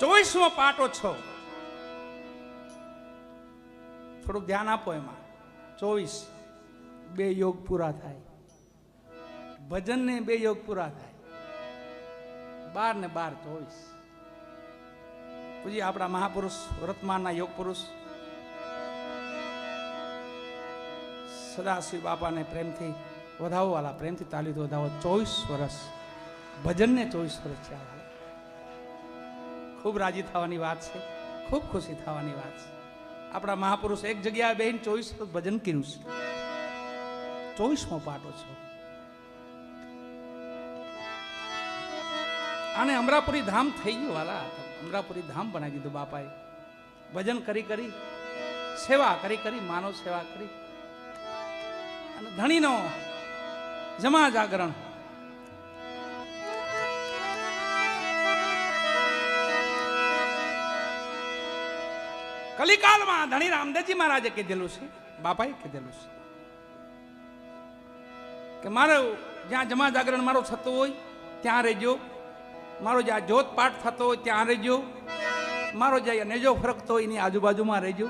ચોવીસમો પાટો છો થોડુંક ધ્યાન આપો એમાં. ચોવીસ, બે યોગ પૂરા થાય. ભજન ને બે યોગ પૂરા થાય. બાર ને બાર, ચોવીસ. પછી આપણા મહાપુરુષ, વર્તમાનના યોગ પુરુષ સદાશિવ બાપાને પ્રેમથી વધાવવાલા પ્રેમથી તાલીતો વધાવો. ચોવીસ વર્ષ. ભજનને ચોવીસ વર્ષ ચાલે. ખૂબ રાજી થવાની વાત છે, ખૂબ ખુશી થવાની વાત છે. આપણા મહાપુરુષ એક જગ્યાએ બેન ચોવીસ ભજન કર્યું છે. ચોવીસમો પાટો છે. અને અમરાપુરી ધામ થઈ ગયું, વાલા. અમરાપુરી ધામ બનાવી દીધું બાપાએ. ભજન કરી કરી, સેવા કરી કરી, માનવ સેવા કરી. અને ધણીનો જમા જાગરણ કલિકાલમાં ધણી રામદેવજી મહારાજે કીધેલું છે, બાપાએ કીધેલું છે કે મારો જ્યાં જમા જાગરણ મારો થતું હોય, ત્યાં રહેજો. મારો જ્યાં જોત પાઠ થતો હોય, ત્યાં રહેજો. મારો જ્યાં નેજો ફરકતો હોય, એની આજુબાજુમાં રહેજો.